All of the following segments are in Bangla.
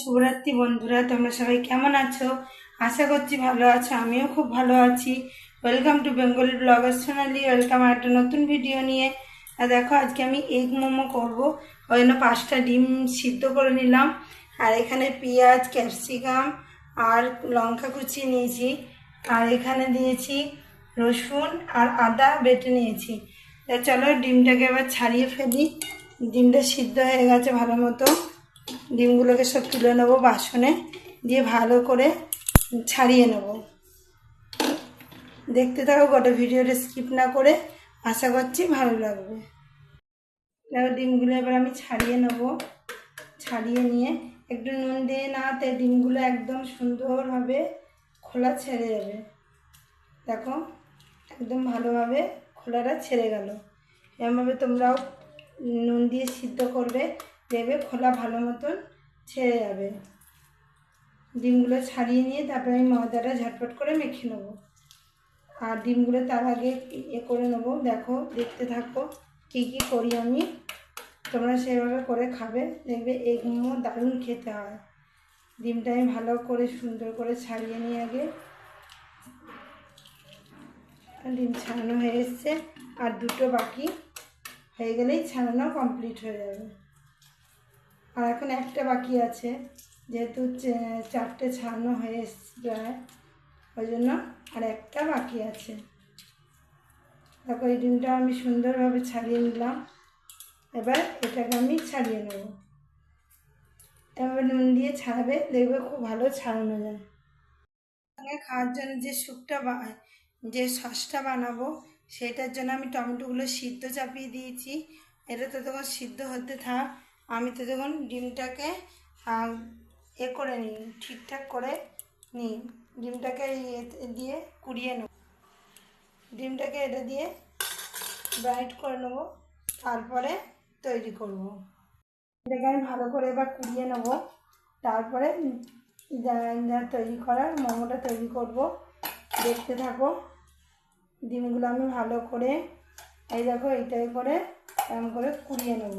শুভরাত্রি বন্ধুরা, তোমরা সবাই কেমন আছো? আশা করছি ভালো আছো, আমিও খুব ভালো আছি। Welcome to Bengali blogger Sonali welcome একটা নতুন ভিডিও নিয়ে। আর দেখো, আজকে আমি এগ মোমো করব। ওই জন্য পাঁচটা ডিম সিদ্ধ করে নিলাম। আর এখানে পেঁয়াজ ক্যাপসিকাম আর লঙ্কা কুচি নিয়েছি। আর এখানে দিয়েছি রসুন আর আদা বেটে নিয়েছি। চলো, ডিমটাকে এবার ছাড়িয়ে ফেলি। ডিমটা সিদ্ধ হয়ে গেছে ভালো মতো। ডিমগুলোকে সব তুলে নেব বাসনে, দিয়ে ভালো করে ছাড়িয়ে নেব। দেখতে থাকো, গোটা ভিডিওটা স্কিপ না করে আশা করছি ভালো লাগবে। দেখো, ডিমগুলো এবার আমি ছাড়িয়ে নেব। ছাড়িয়ে নিয়ে একটু নুন দিয়ে নাতে ডিমগুলো একদম সুন্দরভাবে খোলা ছেড়ে যাবে। দেখো, একদম ভালোভাবে খোলাটা ছেড়ে গেল। এরমভাবে তোমরাও নুন দিয়ে সিদ্ধ করবে। দেবে, খোলা ভালো মতন ছেড়ে যাবে। ডিমগুলো ছাড়িয়ে নিয়ে তারপরে আমি ময়দাটা ঝটপট করে মেখে নেব। আর ডিমগুলো তার আগে ইয়ে করে নেব। দেখো, দেখতে থাকো কী কী করি আমি। তোমরা সেভাবে করে খাবে। দেখবে মোমো দারুণ খেতে হয়। ডিমটা আমি ভালো করে সুন্দর করে ছাড়িয়ে নিয়ে আগে। ডিম ছাড়ানো হয়ে এসছে। আর দুটো বাকি হয়ে গেলেই ছাড়ানো কমপ্লিট হয়ে যাবে। আর এখন একটা বাকি আছে, যেহেতু চারটে ছাড়ানো হয়ে এসছে প্রায়, ওই জন্য আর একটা বাকি আছে। দেখো, এই ডিমটা আমি সুন্দরভাবে ছাড়িয়ে নিলাম। এবার এটাকে আমি ছাড়িয়ে নেব। এবার নুন দিয়ে ছাড়াবে, দেখবে খুব ভালো ছাড়ানো যায়। খাওয়ার জন্য যে স্যুপটা যে সসটা বানাবো, সেটার জন্য আমি টমেটোগুলো সিদ্ধ চাপিয়ে দিয়েছি। এটা তো তখন সিদ্ধ হতে থাক। আমি তো তখন ডিমটাকে এ করে নিই, ঠিকঠাক করে নিই, ডিমটাকে ইয়ে দিয়ে কুড়িয়ে নেব। ডিমটাকে এটা দিয়ে ব্রাইট করে নেব, তারপরে তৈরি করব। এটাকে আমি ভালো করে এবার কুড়িয়ে নেব, তারপরে তৈরি করার, মোমোটা তৈরি করব। দেখতে থাকো, ডিমগুলো আমি ভালো করে, এই দেখো এইটাই করে এরম করে কুড়িয়ে নেব।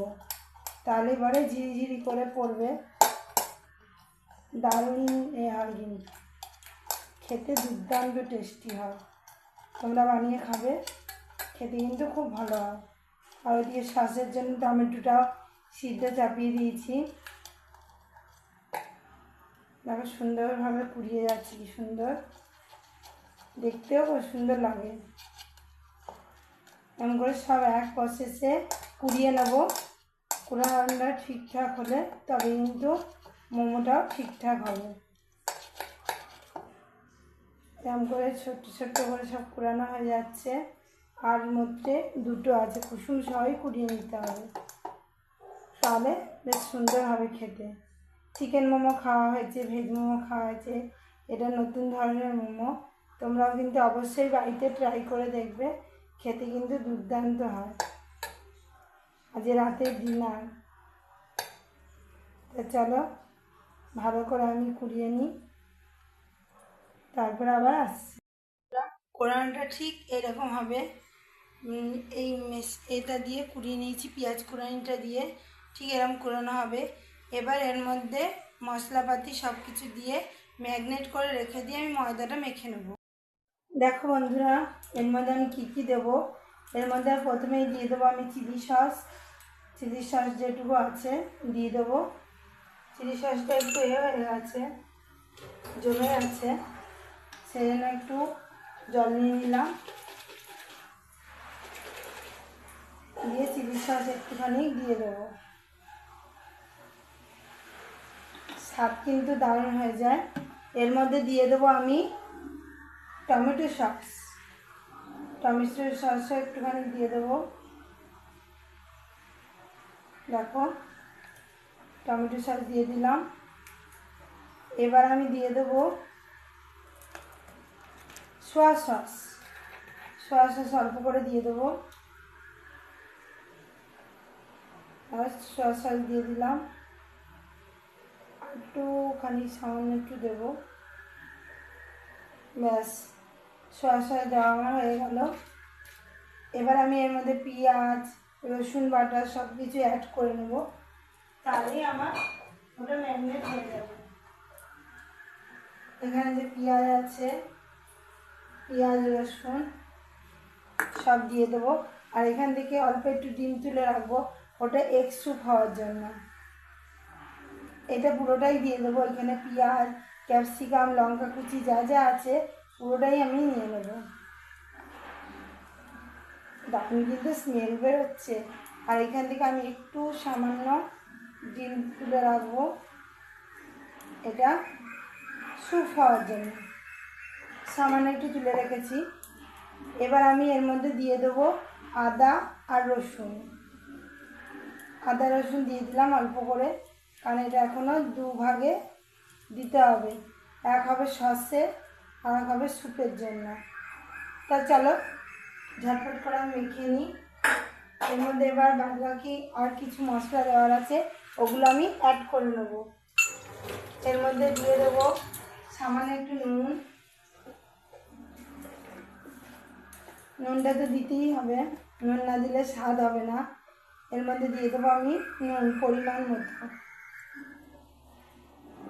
তাহলে এবারে ঝিরিঝিরি করে পড়বে। দারুণ এ কিন্তু খেতে দুর্দান্ত টেস্টি হয়। তোমরা বানিয়ে খাবে। খেতে কিন্তু খুব ভালো হয়। আর ওইদিকে সসের জন্য টমেটোটাও সিদ্ধ চাপিয়ে দিয়েছি। দেখো সুন্দরভাবে কুড়িয়ে যাচ্ছে, কি সুন্দর। দেখতেও খুব সুন্দর লাগে। এমন করে সব এক প্রসেসে কুড়িয়ে নেব। কুড়ানোটা ঠিকঠাক হলে তবে কিন্তু মোমোটাও ঠিকঠাক হবে। এরকম করে ছোট্ট ছোট্ট করে সব কুড়ানো হয়ে যাচ্ছে। আর মধ্যে দুটো আছে, কুসুম সবাই কুড়িয়ে নিতে হবে। তাহলে বেশ সুন্দর হবে খেতে। চিকেন মোমো খাওয়া হয়েছে ভেজ মোমো খাওয়া হয়েছে, এটা নতুন ধরনের মোমো। তোমরাও কিন্তু অবশ্যই বাড়িতে ট্রাই করে দেখবে, খেতে কিন্তু দুর্দান্ত হয়। আজ রাতের ডিনার। তা চলো, ভালো করে আমি কুড়িয়ে নিই। তারপর আবার আসছি। কোরআনটা ঠিক এরকম হবে। এই মেস, এটা দিয়ে কুড়িয়ে নিয়েছি, পেঁয়াজ কুড়ানিটা দিয়ে। ঠিক এরকম কুড়ানো হবে। এবার এর মধ্যে মশলাপাতি সব কিছু দিয়ে ম্যাগনেট করে রেখে দিয়ে আমি ময়দাটা মেখে নেব। দেখো বন্ধুরা, এর মধ্যে আমি কী কী দেবো? এর মধ্যে প্রথমেই দিয়ে দেবো আমি চিলি সস। চিলি সস যেটুকু আছে, দিয়ে দেবো। চিলি সসটা একটু এ হয়ে গেছে, জমে আছে সেই জন্য একটু জল নিয়ে নিলাম। দিয়ে চিলি সস একটুখানি দিয়ে দেবো। স্বাদ কিন্তু দারুণ হয়ে যায়। এর মধ্যে দিয়ে দেবো আমি টমেটো সস। টমেটো সসও একটুখানি দিয়ে দেবো। দেখো, টমেটো সস দিয়ে দিলাম। এবার আমি দিয়ে দেবো সোয়া সস। সোয়া সস অল্প করে দিয়ে দেবো। আর সোয়া সস দিয়ে দিলাম। একটুখানি সামান্য একটু দেবো। ব্যাস। সোয়া সস দেওয়া আমার হয়ে গেল। এবার আমি এর মধ্যে পেঁয়াজ, রসুন বাটা সব কিছু অ্যাড করে নেব। তাহলেই আমার ওটা ম্যারিনেট হয়ে যাবে। এখানে যে পেঁয়াজ আছে, পেঁয়াজ, রসুন সব দিয়ে দেবো। আর এখান থেকে অল্প একটু ডিম তুলে রাখব, ওটা এগ স্যুপ হওয়ার জন্য। এটা পুরোটাই দিয়ে দেবো। এখানে পেঁয়াজ ক্যাপসিকাম লঙ্কা কুচি যা যা আছে পুরোটাই আমি নিয়ে নেব। দারুণ কিন্তু স্মেল বেরোচ্ছে আর এখান থেকে আমি একটু সামান্য ডিম তুলে রাখব। এটা স্যুপ হওয়ার জন্য। সামান্য একটু তুলে রেখেছি। এবার আমি এর মধ্যে দিয়ে দেবো আদা আর রসুন। আদা, রসুন দিয়ে দিলাম অল্প করে, কারণ এটা এখনও দু ভাগে দিতে হবে। এক হবে সসে এক হবে স্যুপের জন্য। তা চলো, ঝটপট করে আমি মেখে নিই। এর মধ্যে এবার বাদ বাকি আর কিছু মশলা দেওয়ার আছে, ওগুলো আমি অ্যাড করে নেব। এর মধ্যে দিয়ে দেবো সামান্য একটু নুন। নুনটা তো দিতেই হবে, নুন না দিলে স্বাদ হবে না। এর মধ্যে দিয়ে দেবো আমি নুন পরিমাণ মতো।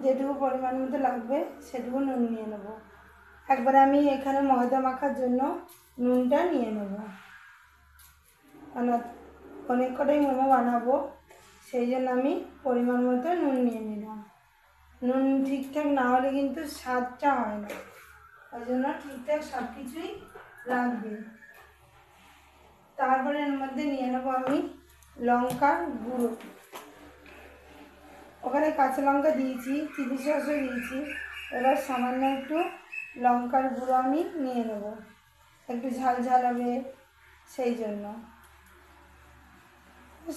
যেটুকু পরিমাণ মতো লাগবে, সেটুকু নুন নিয়ে নেব। একবারে আমি এখানে ময়দা মাখার জন্য নুনটা নিয়ে নেব। অনেক কটাই মোমো বানাবো, সেই জন্য আমি পরিমাণ মতো নুন নিয়ে নিলাম। নুন ঠিকঠাক না হলে কিন্তু স্বাদটা হয় না। ওই জন্য ঠিকঠাক সব কিছুই রাখবে। তারপরে এর মধ্যে নিয়ে নেব আমি লঙ্কার গুঁড়ো। ওখানে কাঁচা লঙ্কা দিয়েছি চিলি সসও দিয়েছি। এবার সামান্য একটু লঙ্কার গুঁড়ো আমি নিয়ে নেব। একটু ঝাল ঝাল হবে সেই জন্য।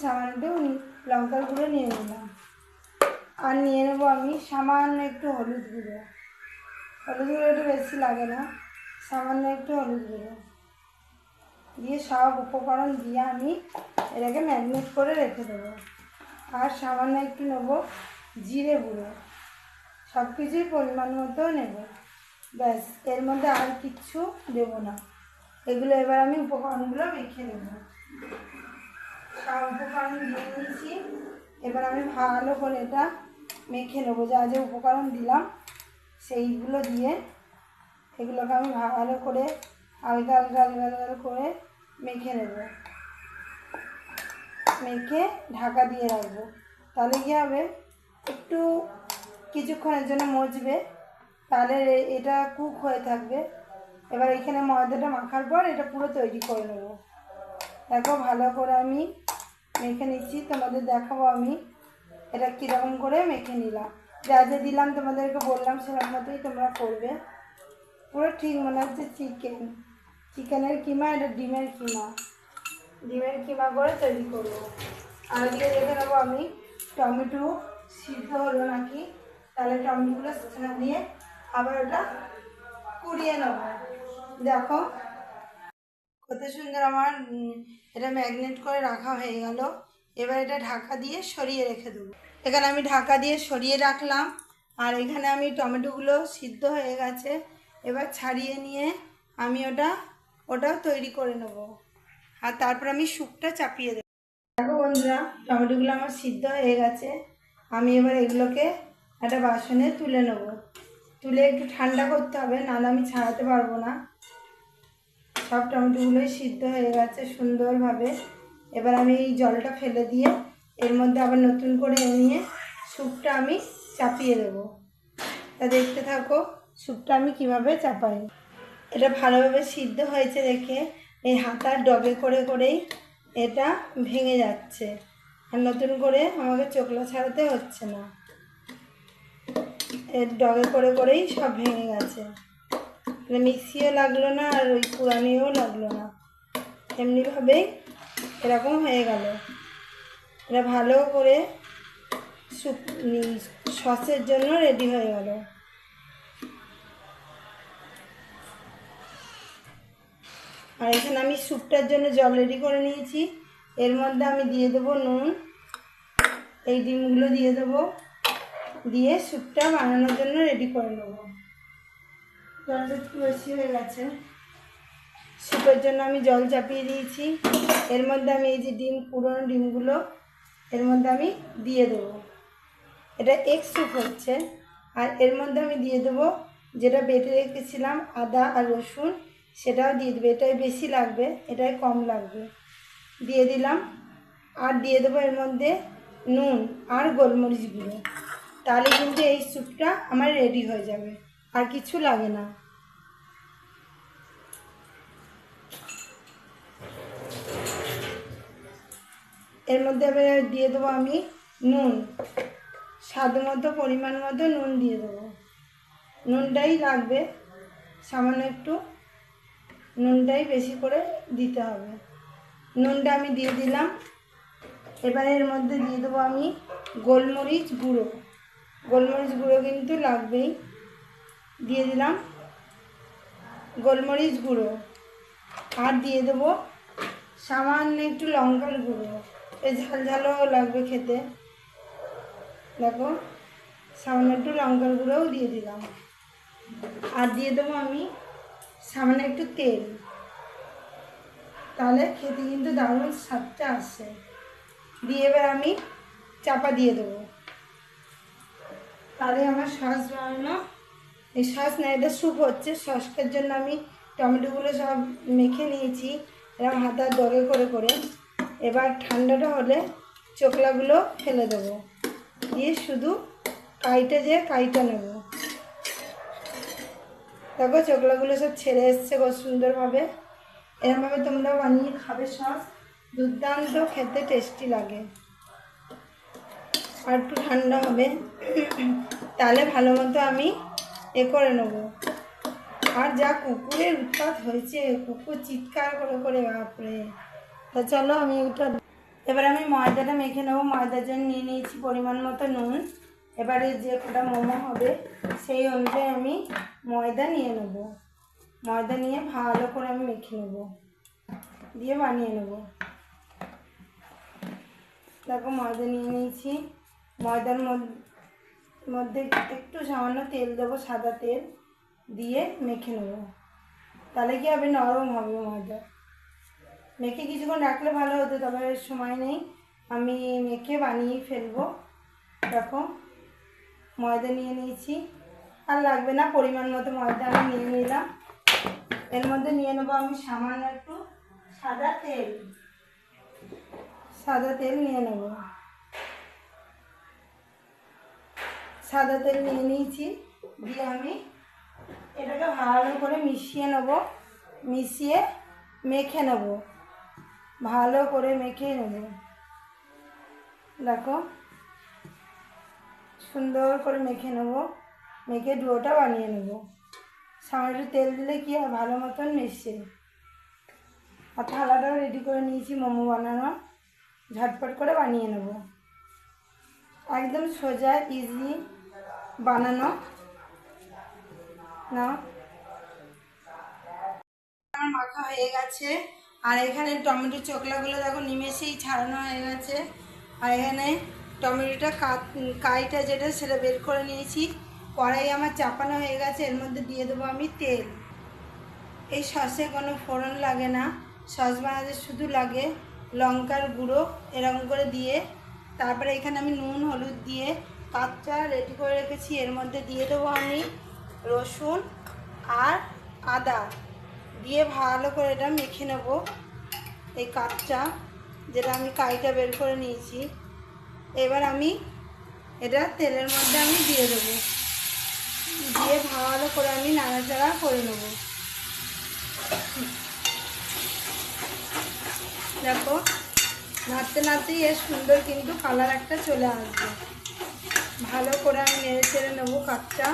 সামান্য একটু লঙ্কার গুঁড়ো নিয়ে নিলাম। আর নিয়ে নেব আমি সামান্য একটু হলুদ গুঁড়ো। হলুদ গুঁড়ো একটু বেশি লাগে না, সামান্য একটু হলুদ গুঁড়ো। দিয়ে সব উপকরণ দিয়ে আমি এটাকে ম্যারিনেট করে রেখে দেবো। আর সামান্য একটু নেব জিরে গুঁড়ো। সব কিছুই পরিমাণ মতো নেব। ব্যাস, এর মধ্যে আর কিচ্ছু দেব না। এগুলো এবার আমি উপকরণগুলো মেখে নেব। সব উপকরণ দিয়ে নিয়েছি এবার আমি ভালো করে এটা মেখে নেব। যা যে উপকরণ দিলাম, সেইগুলো দিয়ে এগুলোকে আমি ভালো করে হালকা হালকা হালকা হালকা করে মেখে নেব। মেখে ঢাকা দিয়ে রাখব। তাহলে কী হবে? একটু কিছুক্ষণের জন্য মজবে তাহলে এটা কুক হয়ে থাকবে। এবার এখানে ময়দাটা মাখার পর এটা পুরো তৈরি করে নেব। দেখো ভালো করে আমি মেখে নিচ্ছি, তোমাদের দেখাবো আমি এটা কীরকম করে মেখে নিলাম। যা যা দিলাম তোমাদেরকে বললাম সেরকম মতোই তোমরা করবে। পুরো ঠিক মনে হচ্ছে চিকেন চিকেনের কিমা, এটা ডিমের কিমা। ডিমের কিমা করে তৈরি করব। আর দিয়ে দেখে নেব আমি টমেটো সিদ্ধ হলো নাকি? তাহলে টমেটোগুলো দিয়ে আবার ওটা কুড়িয়ে নেব। দেখো, কত সুন্দর আমার এটা ম্যাগনেট করে রাখা হয়ে গেল। এবার এটা ঢাকা দিয়ে সরিয়ে রেখে দেবো। এখানে আমি ঢাকা দিয়ে সরিয়ে রাখলাম। আর এখানে আমি টমেটোগুলো সিদ্ধ হয়ে গেছে। এবার ছাড়িয়ে নিয়ে আমি ওটা, ওটাও তৈরি করে নেব। আর তারপর আমি স্যুপটা চাপিয়ে দেবো। দেখো বন্ধুরা, টমেটোগুলো আমার সিদ্ধ হয়ে গেছে। আমি এবার এগুলোকে একটা বাসনে তুলে নেব। তুলে একটু ঠান্ডা করতে হবে, নাহলে আমি ছাড়াতে পারব না। সব টমেটোগুলোই সিদ্ধ হয়ে গেছে সুন্দরভাবে। এবার আমি এই জলটা ফেলে দিয়ে এর মধ্যে আবার নতুন করে নিয়ে স্যুপটা আমি চাপিয়ে দেবো। তা দেখতে থাকো, স্যুপটা আমি কীভাবে চাপাই। এটা ভালোভাবে সিদ্ধ হয়েছে দেখে, এই হাতার ডগে করে করেই এটা ভেঙে যাচ্ছে। আর নতুন করে আমাকে চোখলা ছাড়াতে হচ্ছে না। এর ডগে করে করেই সব ভেঙে গেছে। এটা মিক্সিও লাগল না আর ওই পুরানিও লাগল না। এমনিভাবেই এরকম হয়ে গেল। এটা ভালো করে সসের জন্য রেডি হয়ে গেল। আর এখানে আমি স্যুপটার জন্য জল রেডি করে নিয়েছি। এর মধ্যে আমি দিয়ে দেবো নুন। এই ডিমগুলো দিয়ে দেবো। দিয়ে স্যুপটা বানানোর জন্য রেডি করে নেব। জলটা একটু বেশি হয়ে গেছে। স্যুপের জন্য আমি জল চাপিয়ে দিয়েছি। এর মধ্যে আমি এই যে ডিম, পুরনো ডিমগুলো, এর মধ্যে আমি দিয়ে দেবো। এটা এগ স্যুপ হচ্ছে। আর এর মধ্যে আমি দিয়ে দেবো যেটা বেটে রেখেছিলাম, আদা আর রসুন, সেটাও দিয়ে দেবে। এটাই বেশি লাগবে, এটাই কম লাগবে। দিয়ে দিলাম। আর দিয়ে দেবো এর মধ্যে নুন আর গোলমরিচ গুঁড়ো। তাহলে কিন্তু এই স্যুপটা আমার রেডি হয়ে যাবে। আর কিছু লাগে না। এর মধ্যে এবার দিয়ে দেবো আমি নুন। স্বাদ মতো, পরিমাণ মতো নুন দিয়ে দেবো। নুনটাই লাগবে। সামান্য একটু নুনটাই বেশি করে দিতে হবে। নুনটা আমি দিয়ে দিলাম। এবার এর মধ্যে দিয়ে দেবো আমি গোলমরিচ গুঁড়ো। গোলমরিচ গুঁড়ো কিন্তু লাগবেই। দিয়ে দিলাম গোলমরিচ গুঁড়ো। আর দিয়ে দেবো সামান্য একটু লঙ্কার গুঁড়ো। এই ঝাল ঝালও লাগবে খেতে। দেখো, সামান্য একটু লঙ্কার গুঁড়োও দিয়ে দিলাম। আর দিয়ে দেবো আমি সামান্য একটু তেল। তাহলে খেতে কিন্তু দারুণ স্বাদটা আসে। দিয়ে এবার আমি চাপা দিয়ে দেবো। তাহলে আমার সস বানানো। এই সস না, এটা স্যুপ হচ্ছে। সসটার জন্য আমি টমেটোগুলো সব মেখে নিয়েছি। এরকম হাতার দরে করে করে। এবার ঠান্ডাটা হলে চোকলাগুলো ফেলে দেবো। দিয়ে শুধু কাইটা যে কাইটা নেব। দেখো চোকলাগুলো সব ছেড়ে এসছে খুব সুন্দরভাবে। এরমভাবে তোমরা বানিয়ে খাবে সস। দুর্দান্ত খেতে টেস্টি লাগে। আর একটু ঠান্ডা হবে। তাহলে ভালো মতো আমি এ করে নেব। আর যা কুকুরের উৎপাত হয়েছে, কুকুর চিৎকার করে করে, বাপরে। তা চলো আমি ওটা এবার আমি ময়দাটা মেখে নেব। ময়দার জন্য নিয়ে নিয়েছি পরিমাণ মতো নুন। এবারে যে কটা মোমো হবে, সেই অনুযায়ী আমি ময়দা নিয়ে নেব। ময়দা নিয়ে ভালো করে আমি মেখে নেব। দিয়ে বানিয়ে নেব। দেখো ময়দা নিয়ে নিয়েছি। ময়দার মধ্যে একটু সামান্য তেল দেবো, সাদা তেল দিয়ে মেখে নেব। তাহলে কি হবে? নরম হবে ময়দা। মেখে কিছুক্ষণ রাখলে ভালো হতো, তবে সময় নেই। আমি মেখে বানিয়ে ফেলব। দেখো, ময়দা নিয়ে নিয়েছি। আর লাগবে না, পরিমাণ মতো ময়দা আমি নিয়ে নিলাম। এর মধ্যে নিয়ে নেব আমি সামান্য একটু সাদা তেল। সাদা তেল নিয়ে নেব। সাদা তেল নিয়ে নিয়েছি। দিয়ে আমি এটাকে ভালো করে মিশিয়ে নেব। মিশিয়ে মেখে নেব। ভালো করে মেখে নেব। দেখো। সুন্দর করে মেখে নেব। মেখে ডুয়োটা বানিয়ে নেব। সামনে তেল দিলে কি হয়? ভালো মতন মিশছে আর থালাটাও রেডি করে নিয়েছি। মোমো বানানো। ঝটপট করে বানিয়ে নেব। একদম সোজা ইজি বানানো। না মাখা হয়ে গেছে। আর এখানে টমেটো চোকলাগুলো দেখো নিমেষেই ছাড়ানো হয়ে গেছে। আর এখানে টমেটোটা কাইটা যেটা সেটা বের করে নিয়েছি। কড়াই আমার চাপানো হয়ে গেছে, এর মধ্যে দিয়ে দেবো আমি তেল। এই সসে কোনো ফোড়ন লাগে না, সস বানাতে শুধু লাগে লঙ্কার গুঁড়ো, এরকম করে দিয়ে তারপরে এখানে আমি নুন, হলুদ দিয়ে কাঁচটা রেডি করে রেখেছি। এর মধ্যে দিয়ে দেবো আমি রসুন আর আদা। দিয়ে ভালো করে এটা মেখে নেব। এই কাঁচটা যেটা আমি কাইটা বের করে নিয়েছি। এবার আমি এটা তেলের মধ্যে আমি দিয়ে দেবো। দিয়ে ভালো করে আমি নাড়াচাড়া করে নেব। দেখো নাড়তে নাড়তেই এর সুন্দর কিন্তু কালার একটা চলে আসবে। ভালো করে আমি নেড়ে চেড়ে নেব কাপটা।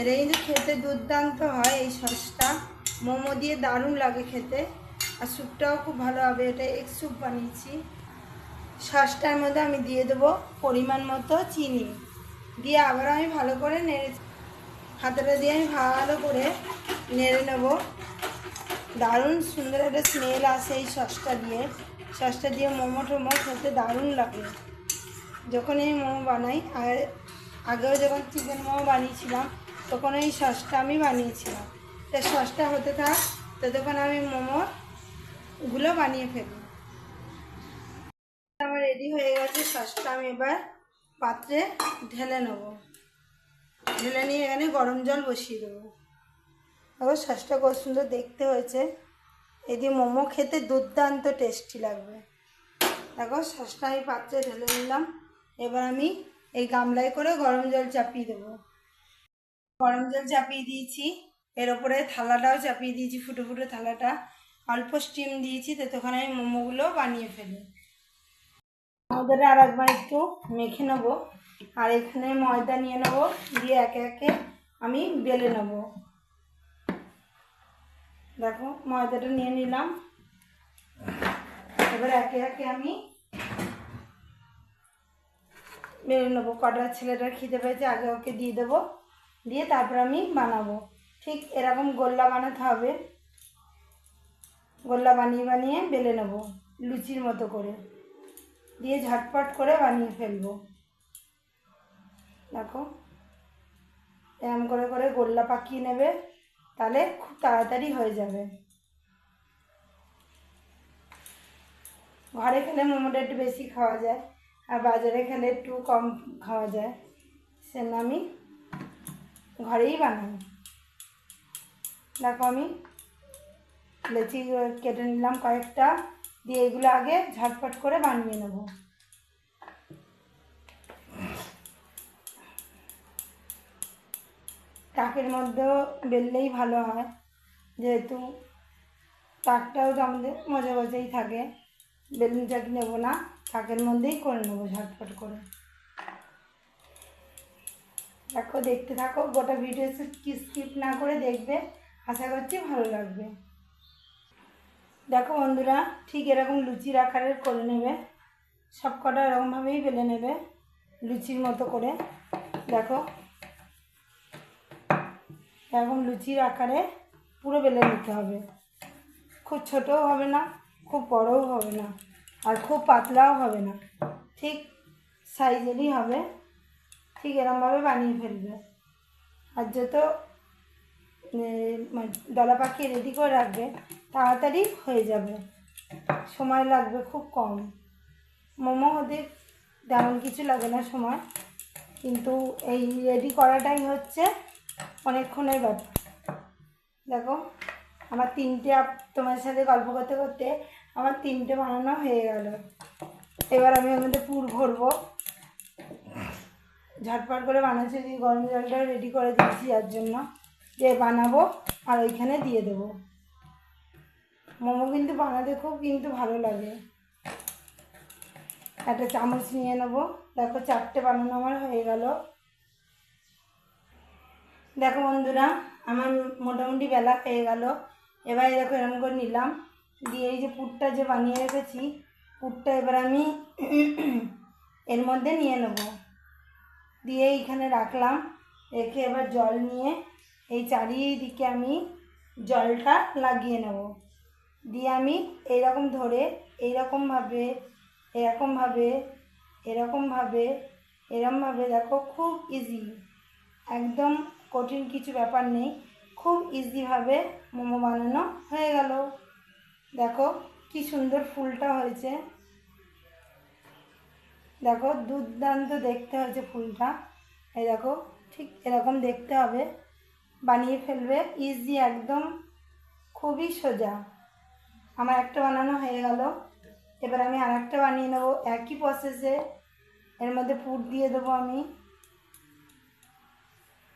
এটা কিন্তু খেতে দুর্দান্ত হয় এই সসটা। মোমো দিয়ে দারুণ লাগে খেতে। আর স্যুপটাও খুব ভালো হবে, এটা এক স্যুপ বানিয়েছি। সসটার মধ্যে আমি দিয়ে দেবো পরিমাণ মতো চিনি। দিয়ে আবার আমি ভালো করে নেড়ে হাতাটা দিয়ে আমি ভালো করে নেড়ে নেব। দারুণ সুন্দর একটা স্মেল আসে এই সসটা দিয়ে। সসটা দিয়ে মোমো টোমো খেতে দারুণ লাগে। যখন এই মোমো বানাই, আর আগেও যখন চিকেন মোমো বানিয়েছিলাম, তখন এই সসটা আমি বানিয়েছিলাম। তা সসটা হতে থাক, ততক্ষণ আমি মোমোগুলো বানিয়ে ফেলব আমার রেডি হয়ে গেছে, সসটা আমি এবার পাত্রে ঢেলে নেব। ঢেলে নিয়ে এখানে গরম জল বসিয়ে দেবো। দেখো সসটা কত সুন্দর দেখতে হয়েছে। এই মোমো খেতে দুর্দান্ত টেস্টি লাগবে। দেখো সসটা আমি পাত্রে ঢেলে নিলাম। এবার আমি এই গামলায় করে গরম জল চাপিয়ে দেবো। গরম জল চাপিয়ে দিয়েছি। এর ওপরে থালাটাও চাপিয়ে দিয়েছি, ফুটো ফুটো থালাটা। অল্প স্টিম দিয়েছি তো তখন আমি মোমোগুলো বানিয়ে ফেলি। আমাদের আর একবার একটু মেখে নেব। আর এখানে ময়দা নিয়ে নেব, দিয়ে একে একে আমি বেলে নেব। দেখো, ময়দাটা নিয়ে নিলাম। এবার একে একে আমি বেলে নেব। কটা ছেলেটার খিদে পেয়েছে, আগে ওকে দিয়ে দেবো। দিয়ে তারপর আমি বানাবো। ঠিক এরকম গোল্লা বানাতে হবে। গোল্লা বানিয়ে বানিয়ে বেলে নেব, লুচির মতো করে। দিয়ে ঝটপট করে বানিয়ে ফেলব। দেখো, এরম করে করে গোল্লা পাকিয়ে নেবে। তাহলে খুব তাড়াতাড়ি হয়ে যাবে। ঘরে খেলে মোমোটা একটু বেশি খাওয়া যায়, আর বাজারে খেলে একটু কম খাওয়া যায়। সেজন্য আমি ঘরেই বানাই। দেখো আমি লেচি কেটে নিলাম কয়েকটা, দিয়ে এগুলো আগে ঝটপট করে বানিয়ে নেব। তাকের মধ্যেও বেললেই ভালো হয়। যেহেতু তাকটাও তো আমাদের মজা মজাই থাকে। বেলুন চাকি নেব না, তাকের মধ্যেই করে নেব ঝটপট করে। দেখো, দেখতে থাকো, গোটা ভিডিও স্কিপ না করে দেখবে। আশা করছি ভালো লাগবে। দেখো বন্ধুরা, ঠিক এরকম লুচির আকারের করে নেবে। সব কটা এরকমভাবেই বেলে নেবে, লুচির মতো করে। দেখো এরকম লুচির আকারে পুরো বেলে নিতে হবে। খুব ছোটও হবে না, খুব বড়ও হবে না, আর খুব পাতলাও হবে না। ঠিক সাইজেরই হবে। ঠিক এরমভাবে বানিয়ে ফেলবে। আর যত মানে দলা পাখি রেডি করে রাখবে, তাড়াতাড়ি হয়ে যাবে। সময় লাগবে খুব কম। মোমো হতে তেমন কিছু লাগে না সময়। কিন্তু এই রেডি করাটাই হচ্ছে অনেকক্ষণের ব্যাপার। দেখো, আমার তিনটে তোমার সাথে গল্প করতে করতে আমার তিনটে বানানো হয়ে গেল। এবার আমি ওর মধ্যে পুর ভরবো। ঝটপট করে বানাচ্ছি গরম জলটা রেডি করে দিয়েছি যার জন্য। যে বানাবো আর ওইখানে দিয়ে দেবো। মোমো কিন্তু বানাতে খুব কিন্তু ভালো লাগে। একটা চামচ নিয়ে নেব। দেখো, চারটে বানানো আমার হয়ে গেল। দেখো বন্ধুরা, আমার মোটামুটি বেলা হয়ে গেল। এবার দেখো এরকম করে নিলাম। দিয়ে এই যে পুরটা যে বানিয়ে রেখেছি, পুরটা এবার আমি এর মধ্যে নিয়ে নেব। দিয়ে এইখানে রাখলাম। রেখে এবার জল নিয়ে এই চারিদিকে আমি জলটা লাগিয়ে নেব। দিয়ে আমি এইরকম ধরে এইরকমভাবে, এরকমভাবে এরকমভাবে এরকমভাবে দেখো খুব ইজি একদম কঠিন কিছু ব্যাপার নেই। খুব ইজিভাবে মোমো বানানো হয়ে গেল। দেখো কি সুন্দর ফুলটা হয়েছে। দেখো দুর্দান্ত দেখতে হয়েছে ফুলটা। এই দেখো, ঠিক এরকম দেখতে হবে। বানিয়ে ফেলবে ইজি একদম, খুবই সোজা। আমার একটা বানানো হয়ে গেল। এবার আমি আর একটা বানিয়ে নেব। একই প্রসেসে এর মধ্যে পুর দিয়ে দেবো আমি।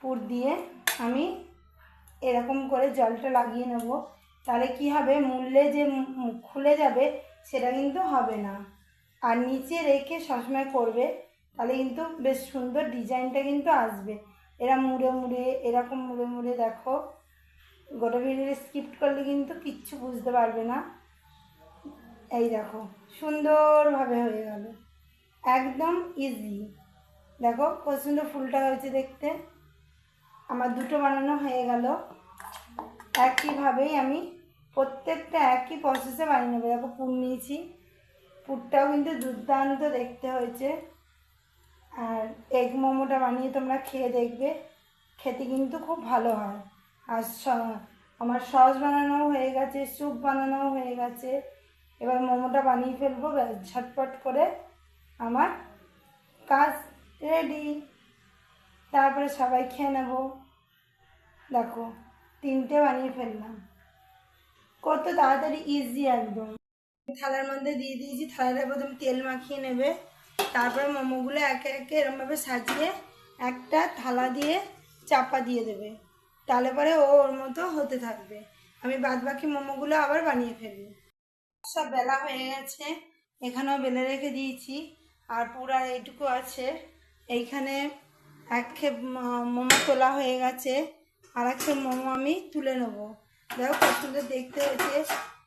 পুর দিয়ে আমি এরকম করে জলটা লাগিয়ে নেব। তাহলে কি হবে? মূল্যে যে খুলে যাবে, সেটা কিন্তু হবে না। আর নিচে রেখে সবসময় করবে, তাহলে কিন্তু বেশ সুন্দর ডিজাইনটা কিন্তু আসবে। এরা মুড়ে মুড়ে, এরকম মুড়ে মুড়ে দেখো। গোটা ভিডিও স্কিপ করলে কিন্তু কিচ্ছু বুঝতে পারবে না। এই দেখো, সুন্দরভাবে হয়ে গেল। একদম ইজি দেখো, কত সুন্দর ফুলটা হয়েছে দেখতে। আমার দুটো বানানো হয়ে গেল। একইভাবেই আমি প্রত্যেকটা একই প্রসেসে বানিয়ে নেব। দেখো, পুর নিয়েছি। পুরটাও কিন্তু দুর্দান্ত দেখতে হয়েছে। আর এগ মোমোটা বানিয়ে তোমরা খেয়ে দেখবে। খেতে কিন্তু খুব ভালো হয়। আর আমার সস বানানোও হয়ে গেছে, স্যুপ বানানোও হয়ে গেছে। এবার মোমোটা বানিয়ে ফেলব ঝটপট করে আমার কাজ রেডি। তারপরে সবাই খেয়ে নেব। দেখো, তিনটে বানিয়ে ফেললাম। কত তাড়াতাড়ি ইজি একদম। থালার মধ্যে দিয়ে দিয়েছি, থালাটা প্রথমে তেল মাখিয়ে নেবে। তারপরে মোমোগুলো একে একে এরমভাবে সাজিয়ে একটা থালা দিয়ে চাপা দিয়ে দেবে। তাহলে পরে ও ওর মতো হতে থাকবে। আমি বাদ বাকি মোমোগুলো আবার বানিয়ে ফেলব। সব বেলা হয়ে গেছে, এখানেও বেলে রেখে দিয়েছি। আর পুরা এইটুকু আছে। এইখানে এক খেপ মোমো তোলা হয়ে গেছে। আর এক খেপ মোমো আমি তুলে নেব। দেখো কত সুন্দর দেখতে হয়েছে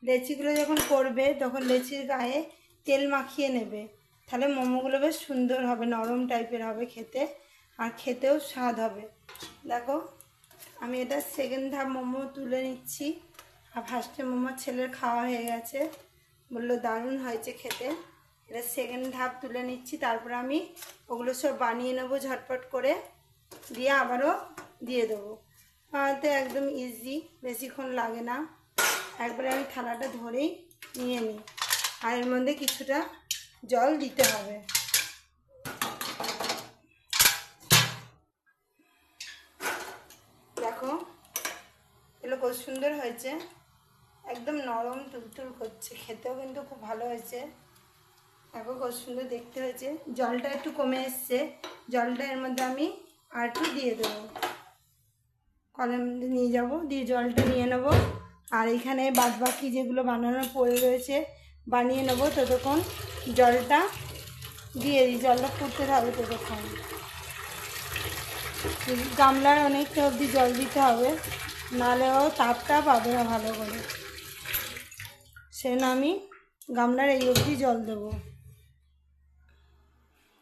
লেচিগুলো যখন করবে তখন লেচির গায়ে তেল মাখিয়ে নেবে। তাহলে মোমোগুলো বেশ সুন্দর হবে, নরম টাইপের হবে খেতে, আর খেতেও স্বাদ হবে। দেখো, আমি এটা সেকেন্ড ধাপ মোমো তুলে নিচ্ছি। আর ফার্স্টে মোমো ছেলের খাওয়া হয়ে গেছে। বলল, দারুণ হয়েছে খেতে। এটা সেকেন্ড ধাপ তুলে নিচ্ছি, তারপর আমি ওগুলো সব বানিয়ে নেব ঝটপট করে, দিয়ে আবারও দিয়ে দেবো। বানাতে একদম ইজি বেশিক্ষণ লাগে না। একবারে আমি থালাটা ধরেই নিয়ে নিই, আর এর মধ্যে কিছুটা জল দিতে হবে। দেখো, এগুলো খুব সুন্দর হয়েছে। একদম নরম, তুলতুল করছে, খেতেও কিন্তু খুব ভালো হয়েছে। দেখো কত সুন্দর দেখতে হয়েছে। জলটা একটু কমে এসছে। জলটা এর মধ্যে আমি আর একটু দিয়ে দেবো। কলের মধ্যে নিয়ে যাব, দিয়ে জলটা নিয়ে নেব। আর এখানে বাদ বাকি যেগুলো বানানো পড়ে রয়েছে, বানিয়ে নেব ততক্ষণ। জলটা দিয়ে দিই, জলটা ফুটতে থাকবে ততক্ষণ। গামলায় অনেকটা অবধি জল দিতে হবে নাহলে ও তাপটা পাবে না ভালো করে। সেজন্য আমি গামলার এই অবধি জল দেবো।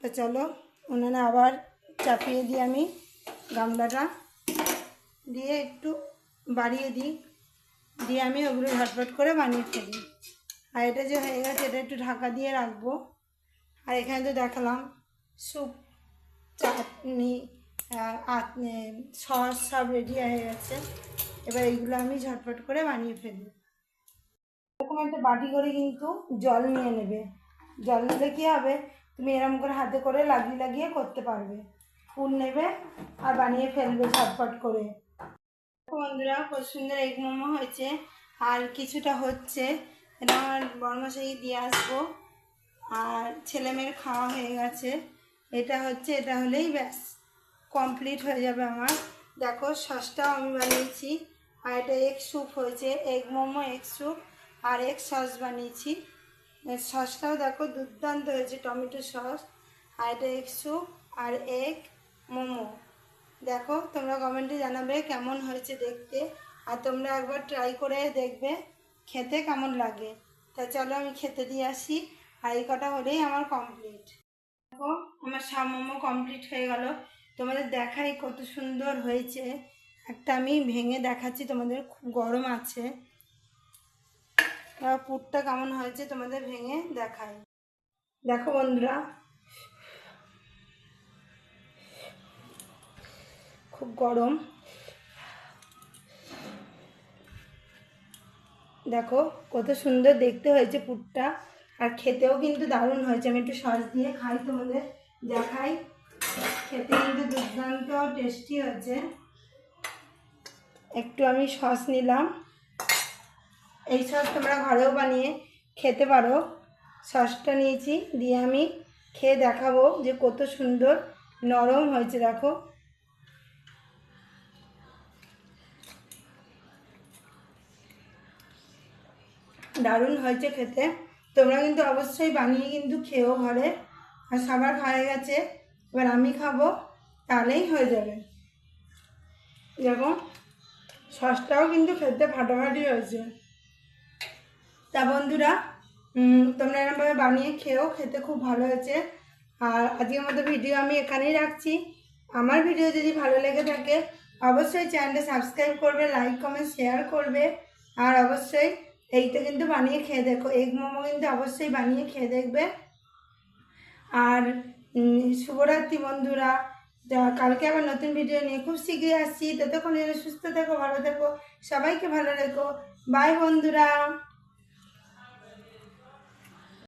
তো চলো, উনানে আবার চাপিয়ে দিই আমি গামলাটা। দিয়ে একটু বাড়িয়ে দিই। দিয়ে আমি ওগুলো ঝটপট করে বানিয়ে ফেলি। আর এটা যে হয়ে গেছে, এটা একটু ঢাকা দিয়ে রাখব। আর এখানে তো দেখালাম, স্যুপ, চাটনি সস সব রেডি হয়ে গেছে। এবার এইগুলো আমি ঝটপট করে বানিয়ে ফেলি। এরকম একটা বাটি করে কিন্তু জল নিয়ে নেবে। জল নিলে কী হবে? তুমি এরকম করে হাতে করে লাগিয়ে লাগিয়ে করতে পারবে। ফুল নেবে আর বানিয়ে ফেলবে ঝটপট করে। বন্ধুরা, খুব সুন্দর এগ মোমো হয়েছে। আর কিছুটা হচ্ছে, এটা আমার বর্মশাই দিয়ে আসব। আর ছেলে মেয়ের খাওয়া হয়ে গেছে। এটা হচ্ছে, এটা হলেই ব্যাস। কমপ্লিট হয়ে যাবে আমার। দেখো, সসটাও আমি বানিয়েছি। আর এটা এগ স্যুপ হয়েছে। এগ মোমো, এগ স্যুপ আর এগ সস বানিয়েছি। সসটাও দেখো দুর্দান্ত হয়েছে, টমেটো সস, আর এটা এগ স্যুপ আর এগ মোমো। দেখো, তোমরা কমেন্টে জানাবে কেমন হয়েছে দেখতে, আর তোমরা একবার ট্রাই করে দেখবে, খেতে কেমন লাগে। তা চলো আমি খেতে দিয়ে আসি, আর এই কটা হলেই আমার কমপ্লিট দেখো, আমার সব মোমো কমপ্লিট হয়ে গেল। তোমাদের দেখাই কত সুন্দর হয়েছে। একটা আমি ভেঙে দেখাচ্ছি, তোমাদের খুব গরম আছে। এবার পুরটা কেমন হয়েছে তোমাদের ভেঙে দেখাই। দেখো বন্ধুরা, খুব গরম। দেখো কত সুন্দর দেখতে হয়েছে পুরটা আর খেতেও কিন্তু দারুণ হয়েছে। আমি একটু সস দিয়ে খাই তোমাদের দেখাই। খেতে কিন্তু দুর্দান্ত টেস্টি হয়েছে। একটু আমি সস নিলাম। এই সস তোমরা ঘরেও বানিয়ে খেতে পারো। সসটা নিয়েছি, দিয়ে আমি খেয়ে দেখাবো যে কত সুন্দর নরম হয়েছে, দেখো। দারুণ হয়েছে খেতে। তোমরা কিন্তু অবশ্যই বানিয়ে কিন্তু খেয়েও ঘরে। আর সবার খাওয়া গেছে, এবার আমি খাব, তাহলেই হয়ে যাবে। দেখো, সসটাও কিন্তু খেতে ফাটাফাটি হয়েছে। তা বন্ধুরা তোমরা এরকমভাবে বানিয়ে খেয়েও খেতে খুব ভালো হয়েছে। আর আজকের মতো ভিডিও আমি এখানেই রাখছি। আমার ভিডিও যদি ভালো লেগে থাকে, অবশ্যই চ্যানেলটা সাবস্ক্রাইব করবে, লাইক, কমেন্ট, শেয়ার করবে। আর অবশ্যই এইটা কিন্তু বানিয়ে খেয়ে দেখো, এগ মোমো কিন্তু অবশ্যই বানিয়ে খেয়ে দেখবে। আর শুভরাত্রি বন্ধুরা। কালকে আবার নতুন ভিডিও নিয়ে খুব শীঘ্রই আসছি। ততক্ষণ যেন সুস্থ থেকো, ভালো থেকো, সবাইকে ভালো রেখো। বাই বন্ধুরা।